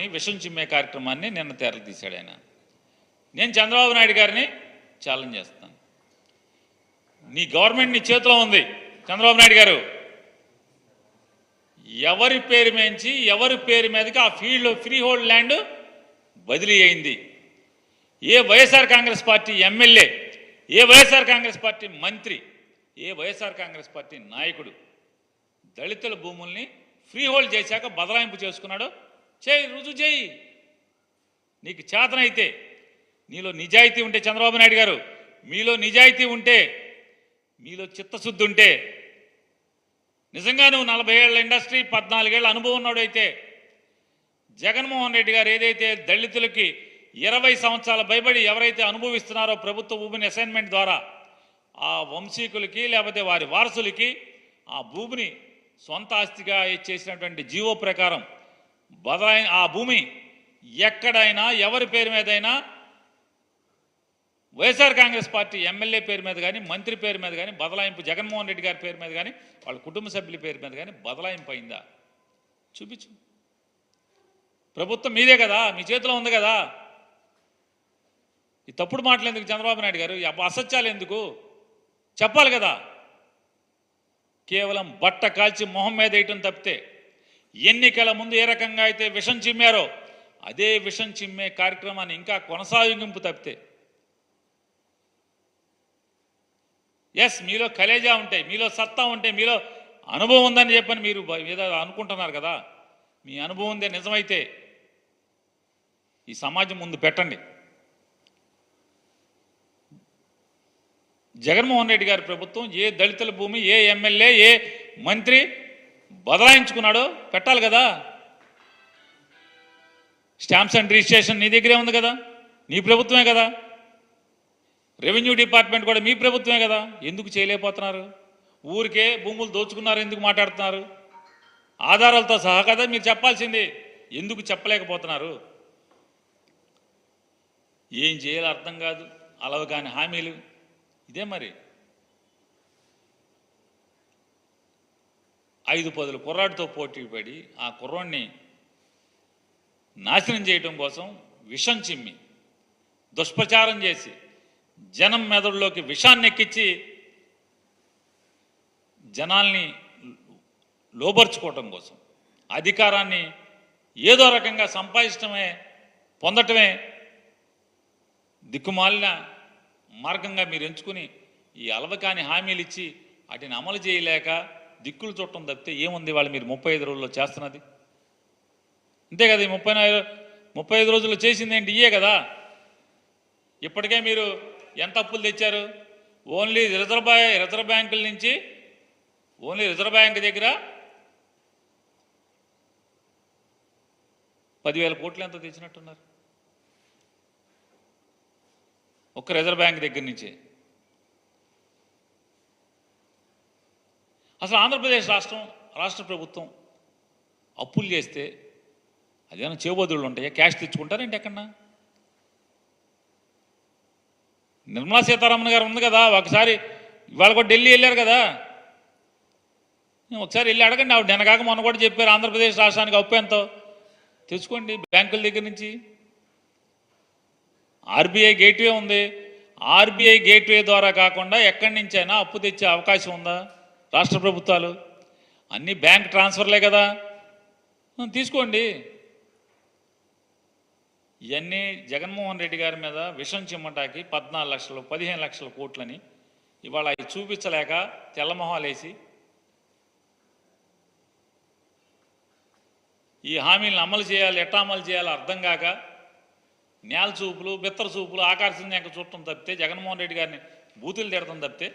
కార్యక్రమాన్ని విషం చిమ్మే కార్యక్రమాన్ని నిన్న తెరలు తీశాడు ఆయన. నేను చంద్రబాబు నాయుడు గారిని ఛాలెంజ్ చేస్తాను. నీ గవర్నమెంట్ నీ చేతిలో ఉంది. చంద్రబాబు నాయుడు గారు ఎవరి పేరు మేంచి ఎవరి పేరు మీదకి ఆ ఫీల్డ్ ఫ్రీ హోల్డ్ ల్యాండ్ బదిలీ అయింది. ఏ వైఎస్ఆర్ కాంగ్రెస్ పార్టీ ఎమ్మెల్యే ఏ వైఎస్ఆర్ కాంగ్రెస్ పార్టీ మంత్రి ఏ వైఎస్ఆర్ కాంగ్రెస్ పార్టీ నాయకుడు దళితుల భూముల్ని ఫ్రీ హోల్డ్ చేశాక బదలాయింపు చేసుకున్నాడు. చేయి రుజువు చేయి. నీకు చేతనైతే నీలో నిజాయితీ ఉంటే చంద్రబాబు నాయుడు గారు మీలో నిజాయితీ ఉంటే మీలో చిత్తశుద్ధి ఉంటే నిజంగా నువ్వు నలభై ఏళ్ళ ఇండస్ట్రీ పద్నాలుగేళ్ళ అనుభవం ఉన్నాడైతే జగన్మోహన్ రెడ్డి గారు ఏదైతే దళితులకి ఇరవై సంవత్సరాల భయపడి ఎవరైతే అనుభవిస్తున్నారో ప్రభుత్వ భూమిని అసైన్మెంట్ ద్వారా ఆ వంశీకులకి లేకపోతే వారి వారసులకి ఆ భూమిని సొంత ఆస్తిగా చేసినటువంటి జీవో ప్రకారం బదలాయి ఆ భూమి ఎక్కడైనా ఎవరి పేరు మీదైనా వైఎస్ఆర్ కాంగ్రెస్ పార్టీ ఎమ్మెల్యే పేరు మీద కానీ మంత్రి పేరు మీద కానీ బదలాయింపు జగన్మోహన్ రెడ్డి గారి పేరు మీద కానీ వాళ్ళ కుటుంబ సభ్యుల పేరు మీద కానీ బదలాయింపు అయిందా? చూపించు. ప్రభుత్వం మీదే కదా మీ చేతిలో ఉంది కదా. ఈ తప్పుడు మాటలు ఎందుకు చంద్రబాబు నాయుడు గారు? ఈ అసత్యాలు ఎందుకు? చెప్పాలి కదా. కేవలం బట్ట కాల్చి మొహం మీద వేయటం తప్పితే ఎన్నికల ముందు ఏ రకంగా అయితే విషం చిమ్మారో అదే విషం చిమ్మే కార్యక్రమాన్ని ఇంకా కొనసాగింపు తప్పితే. ఎస్ మీలో కలేజా ఉంటాయి మీలో సత్తా ఉంటే మీలో అనుభవం ఉందని చెప్పని మీరు ఏదో అనుకుంటున్నారు కదా. మీ అనుభవం ఉందే నిజమైతే ఈ సమాజం ముందు పెట్టండి. జగన్మోహన్ రెడ్డి గారి ప్రభుత్వం ఏ దళితుల భూమి ఏ ఎమ్మెల్యే ఏ మంత్రి బదలాయించుకున్నాడో. పెట్టాలి కదా. స్టాంప్స్ అండ్ రిజిస్ట్రేషన్ నీ దగ్గరే ఉంది కదా. నీ ప్రభుత్వమే కదా. రెవెన్యూ డిపార్ట్మెంట్ కూడా మీ ప్రభుత్వమే కదా. ఎందుకు చేయలేకపోతున్నారు? ఊరికే భూములు దోచుకున్నారు ఎందుకు మాట్లాడుతున్నారు? ఆధారాలతో సహా కదా మీరు చెప్పాల్సింది. ఎందుకు చెప్పలేకపోతున్నారు? ఏం చేయాలో అర్థం కాదు. అలవ కాని హామీలు. ఇదే మరి. ఐదు పదుల కుర్రాడితో పోటీ పడి ఆ కుర్రాడిని నాశనం చేయటం కోసం విషం చిమ్మి దుష్ప్రచారం చేసి జనం మెదడులోకి విషాన్ని ఎక్కించి జనాల్ని లోబర్చుకోవటం కోసం అధికారాన్ని ఏదో రకంగా సంపాదించడమే పొందటమే దిక్కుమాలిన మార్గంగా మీరు ఎంచుకుని ఈ అలవకాని హామీలు ఇచ్చి వాటిని అమలు చేయలేక దిక్కులు చూడటం తప్పితే ఏముంది వాళ్ళు మీరు ముప్పై ఐదు రోజుల్లో చేస్తున్నది? అంతే కదా ఈ ముప్పై నాలుగు ముప్పై ఐదు రోజుల్లో చేసింది ఏంటి? ఇయే కదా. ఇప్పటికే మీరు ఎంత అప్పులు తెచ్చారు? ఓన్లీ రిజర్వ్ బ్యా రిజర్వ్ బ్యాంకుల నుంచి ఓన్లీ రిజర్వ్ బ్యాంక్ దగ్గర పదివేల కోట్లు ఎంత తెచ్చినట్టున్నారు? ఒక్క రిజర్వ్ బ్యాంక్ దగ్గర నుంచి. అసలు ఆంధ్రప్రదేశ్ రాష్ట్రం రాష్ట్ర ప్రభుత్వం అప్పులు చేస్తే అదేమైనా చేబోదులు ఉంటాయా? క్యాష్ తెచ్చుకుంటారేంటి ఎక్కడన్నా? నిర్మలా సీతారామన్ గారు ఉంది కదా ఒకసారి ఇవాళ కూడా ఢిల్లీ వెళ్ళారు కదా. ఒకసారి వెళ్ళి అడగండి ఆవిడ నిన్నగాక మొన్న కూడా చెప్పారు ఆంధ్రప్రదేశ్ రాష్ట్రానికి అప్పు ఎంతో? తెచ్చుకోండి బ్యాంకుల దగ్గర నుంచి. ఆర్బీఐ గేట్వే ఉంది. ఆర్బీఐ గేట్వే ద్వారా కాకుండా ఎక్కడి నుంచైనా అప్పు తెచ్చే అవకాశం ఉందా? రాష్ట్ర ప్రభుత్వాలు అన్నీ బ్యాంక్ ట్రాన్స్ఫర్లే కదా. తీసుకోండి. ఇవన్నీ జగన్మోహన్ రెడ్డి గారి మీద విషం చిమ్మటాకి పద్నాలుగు లక్షలు పదిహేను లక్షల కోట్లని ఇవాళ అవి చూపించలేక తెల్లమొహాలేసి ఈ హామీలను అమలు చేయాలి ఎట్టా అమలు చేయాలో అర్థం కాక నేల చూపులు బిత్తర చూపులు ఆకర్షణ చూడటం తప్పితే జగన్మోహన్ రెడ్డి గారిని బూతులు తిడటం తప్పితే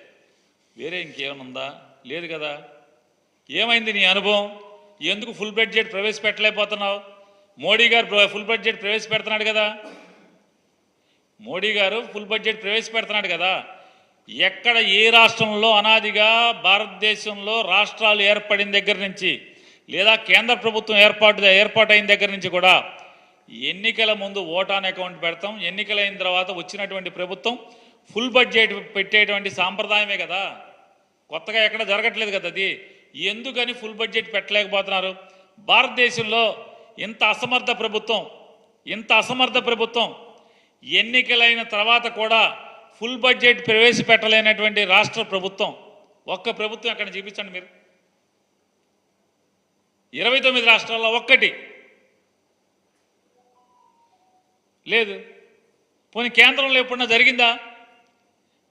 వేరే ఇంకేమనుందా లేదు కదా? ఏమైంది నీ అనుభవం? ఎందుకు ఫుల్ బడ్జెట్ ప్రవేశపెట్టలేకపోతున్నావు? మోడీ గారు ఫుల్ బడ్జెట్ ప్రవేశపెడుతున్నాడు కదా? మోడీ గారు ఫుల్ బడ్జెట్ ప్రవేశపెడుతున్నాడు కదా? ఎక్కడ ఏ రాష్ట్రంలో అనాదిగా భారతదేశంలో రాష్ట్రాలు ఏర్పడిన దగ్గర నుంచి లేదా కేంద్ర ప్రభుత్వం ఏర్పాటు ఏర్పాటైన దగ్గర నుంచి కూడా ఎన్నికల ముందు ఓటాన్ అకౌంట్ పెడతాం. ఎన్నికలైన తర్వాత వచ్చినటువంటి ప్రభుత్వం ఫుల్ బడ్జెట్ పెట్టేటువంటి సాంప్రదాయమే కదా? కొత్తగా ఎక్కడ జరగట్లేదు కదా అది. ఎందుకని ఫుల్ బడ్జెట్ పెట్టలేకపోతున్నారు? భారతదేశంలో ఇంత అసమర్థ ప్రభుత్వం ఇంత అసమర్థ ప్రభుత్వం ఎన్నికలైన తర్వాత కూడా ఫుల్ బడ్జెట్ ప్రవేశపెట్టలేనటువంటి రాష్ట్ర ప్రభుత్వం. ఒక్క ప్రభుత్వం అక్కడ చూపించండి మీరు? ఇరవై తొమ్మిది రాష్ట్రాల్లో ఒక్కటి. లేదు. పోనీ కేంద్రంలో ఎప్పుడన్నా జరిగిందా?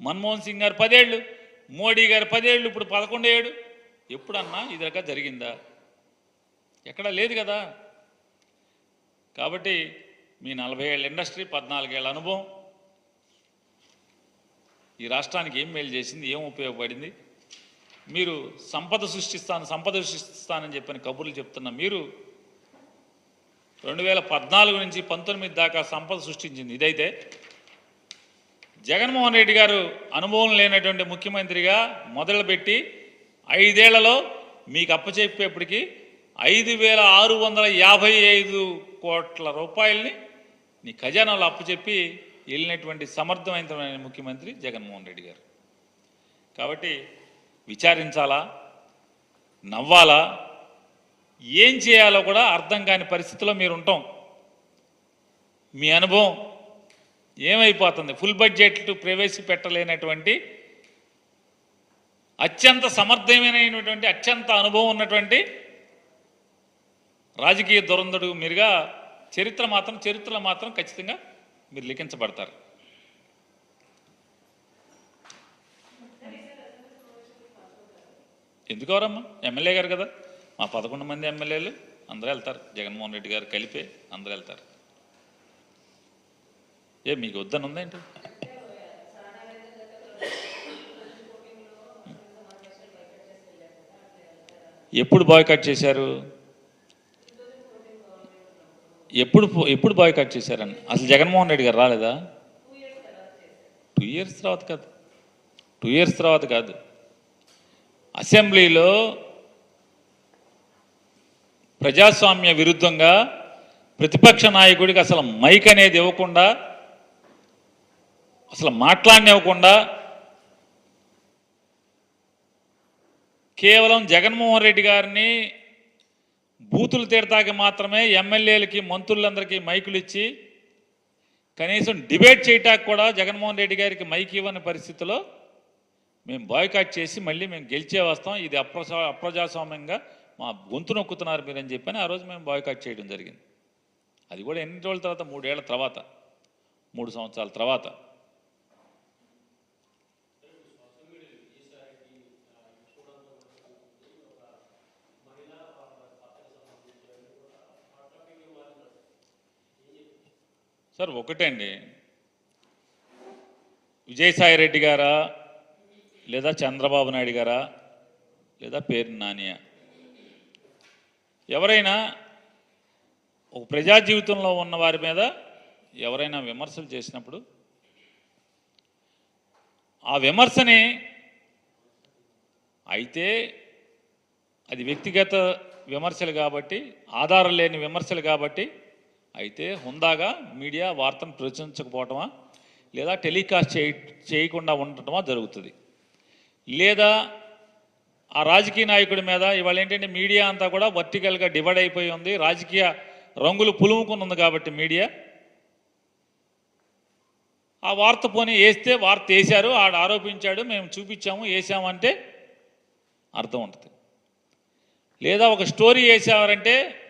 మన్మోహన్ సింగ్ గారు పదేళ్ళు. మోడీ గారు పదేళ్ళు ఇప్పుడు పదకొండు ఏడు ఎప్పుడన్నా ఇది రక జరిగిందా? ఎక్కడా లేదు కదా. కాబట్టి మీ నలభై ఏళ్ళ ఇండస్ట్రీ పద్నాలుగేళ్ళ అనుభవం. ఈ రాష్ట్రానికి ఏం మేలు చేసింది ఏం ఉపయోగపడింది? మీరు సంపద సృష్టిస్తాను సంపద సృష్టిస్తానని చెప్పిన కబుర్లు చెప్తున్న మీరు రెండు వేల పద్నాలుగు నుంచి పంతొమ్మిది దాకా సంపద సృష్టించింది. ఇదైతే జగన్మోహన్ రెడ్డి గారు అనుభవం లేనటువంటి ముఖ్యమంత్రిగా మొదలుపెట్టి ఐదేళ్ళలో మీకు అప్పచెప్పేప్పటికీ ఐదు వేల ఆరు వందల యాభై ఐదు కోట్ల రూపాయల్ని నీ ఖజానాలో అప్పచెప్పి వెళ్ళినటువంటి సమర్థవంతమైన ముఖ్యమంత్రి జగన్మోహన్ రెడ్డి గారు. కాబట్టి విచారించాలా? నవ్వాలా? ఏం చేయాలో కూడా అర్థం కాని పరిస్థితిలో మీరు ఉంటాం మీ అనుభవం ఏమైపోతుంది? ఫుల్ బడ్జెట్ ప్రవేశపెట్టలేనటువంటి అత్యంత సమర్థమైనటువంటి అత్యంత అనుభవం ఉన్నటువంటి రాజకీయ దురంధుడు మీరుగా చరిత్ర మాత్రం చరిత్రలో మాత్రం ఖచ్చితంగా మీరు లిఖించబడతారు. ఎందుకు ఎమ్మెల్యే గారు కదా. మా పదకొండు మంది ఎమ్మెల్యేలు అందరూ వెళ్తారు. జగన్మోహన్ రెడ్డి గారు కలిపే అందరూ వెళ్తారు. ఏ మీకు వద్దని ఉందేంటి ఎప్పుడు బాయ్కట్ చేశారు? ఎప్పుడు ఎప్పుడు బాయ్కట్ చేశారని? అసలు జగన్మోహన్ రెడ్డి గారు రాలేదా? టూ ఇయర్స్ తర్వాత కాదు. టూ ఇయర్స్ తర్వాత కాదు. అసెంబ్లీలో ప్రజాస్వామ్య విరుద్ధంగా ప్రతిపక్ష నాయకుడికి అసలు మైక్ అనేది ఇవ్వకుండా అసలు మాట్లాడినివ్వకుండా కేవలం జగన్మోహన్ రెడ్డి గారిని బూతులు తీరతాకి మాత్రమే ఎమ్మెల్యేలకి మంత్రులందరికీ మైకులు ఇచ్చి కనీసం డిబేట్ చేయటానికి కూడా జగన్మోహన్ రెడ్డి గారికి మైక్ ఇవ్వని పరిస్థితిలో మేము బాయ్కాట్ చేసి మళ్ళీ మేము గెలిచే వస్తాం. ఇది అప్రజా అప్రజాస్వామ్యంగా మా గొంతు నొక్కుతున్నారు మీరని చెప్పని ఆ రోజు మేము బాయ్కాట్ చేయడం జరిగింది. అది కూడా ఎన్ని రోజుల తర్వాత? మూడేళ్ళ తర్వాత. మూడు సంవత్సరాల తర్వాత. సార్ ఒకటండి. విజయసాయి రెడ్డి గారా? లేదా చంద్రబాబు నాయుడు గారా? లేదా పేరు నానియా? ఎవరైనా ఒక ప్రజా జీవితంలో ఉన్న వారి మీద ఎవరైనా విమర్శలు చేసినప్పుడు ఆ విమర్శని అయితే అది వ్యక్తిగత విమర్శలు కాబట్టి ఆధారం లేని విమర్శలు కాబట్టి అయితే హుందాగా మీడియా వార్తను ప్రచురించకపోవటమా? లేదా టెలికాస్ట్ చేయ చేయకుండా ఉండటమా జరుగుతుంది? లేదా ఆ రాజకీయ నాయకుడి మీద ఇవాళ ఏంటంటే మీడియా అంతా కూడా వర్టికల్గా డివైడ్ అయిపోయి ఉంది రాజకీయ రంగులు పులుముకుని ఉంది కాబట్టి మీడియా. ఆ వార్త పోనీ వేస్తే వార్త వేశారు ఆడు ఆరోపించాడు మేము చూపించాము వేసామంటే అర్థం ఉంటుంది. లేదా ఒక స్టోరీ వేసారంటే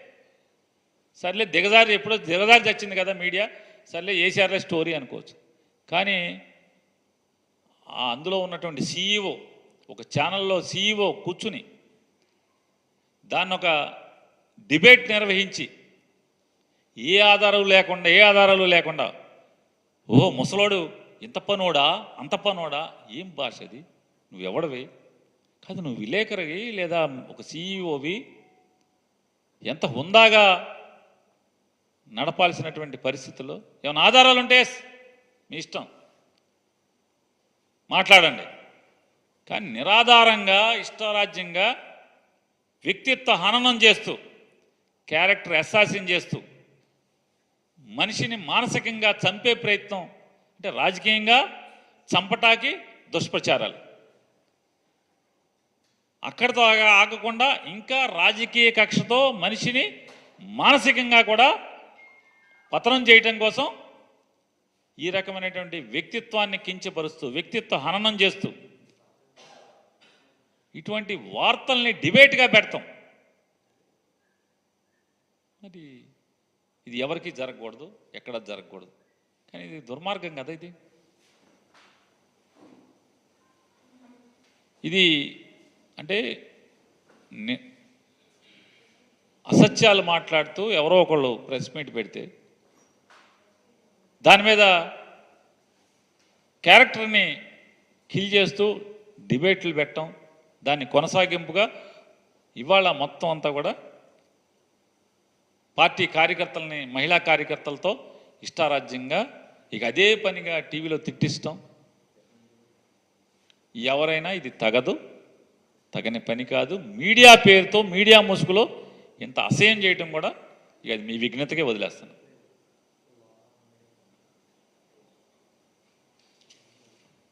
సర్లే దిగజారి ఎప్పుడో దిగజారి చచ్చింది కదా మీడియా సర్లే వేసారులే స్టోరీ అనుకోవచ్చు. కానీ అందులో ఉన్నటువంటి సీఈఓ ఒక ఛానల్లో సీఈఓ కూర్చుని దాన్ని ఒక డిబేట్ నిర్వహించి ఏ ఆధారాలు లేకుండా ఏ ఆధారాలు లేకుండా ఓ ముసలోడు ఇంత పనోడా అంత పనోడా ఏం భాష అది? నువ్వెవడవి? కాదు నువ్వు విలేకరివి లేదా ఒక సీఈఓవి? ఎంత హుందాగా నడపాల్సినటువంటి పరిస్థితుల్లో ఏమైనా ఆధారాలు ఉంటే మీ ఇష్టం. మాట్లాడండి. కానీ నిరాధారంగా ఇష్టారాజ్యంగా వ్యక్తిత్వ హననం చేస్తూ క్యారెక్టర్ అసాసిన్ చేస్తూ మనిషిని మానసికంగా చంపే ప్రయత్నం అంటే రాజకీయంగా చంపటాకి దుష్ప్రచారాలు. అక్కడితో ఆగకుండా ఇంకా రాజకీయ కక్షతో మనిషిని మానసికంగా కూడా పతనం చేయటం కోసం ఈ రకమైనటువంటి వ్యక్తిత్వాన్ని కించపరుస్తూ వ్యక్తిత్వ హననం చేస్తూ ఇటువంటి వార్తల్ని డిబేట్గా పెడతాం. మరి ఇది ఎవరికి జరగకూడదు ఎక్కడ జరగకూడదు. కానీ ఇది దుర్మార్గం కదా ఇది. ఇది అంటే ని- అసత్యాలు మాట్లాడుతూ ఎవరో ఒకళ్ళు ప్రెస్ మీట్ పెడితే దాని మీద క్యారెక్టర్ని కిల్ చేస్తూ డిబేట్లు పెట్టడం దాన్ని కొనసాగింపుగా ఇవాళ మొత్తం అంతా కూడా పార్టీ కార్యకర్తలని మహిళా కార్యకర్తలతో ఇష్టారాజ్యంగా ఇక అదే పనిగా టీవీలో తిట్టిస్తాం. ఎవరైనా ఇది తగదు తగని పని కాదు. మీడియా పేరుతో మీడియా ముసుగులో ఇంత అసహ్యం చేయటం కూడా ఇక అది మీ విఘ్నతకే వదిలేస్తాను.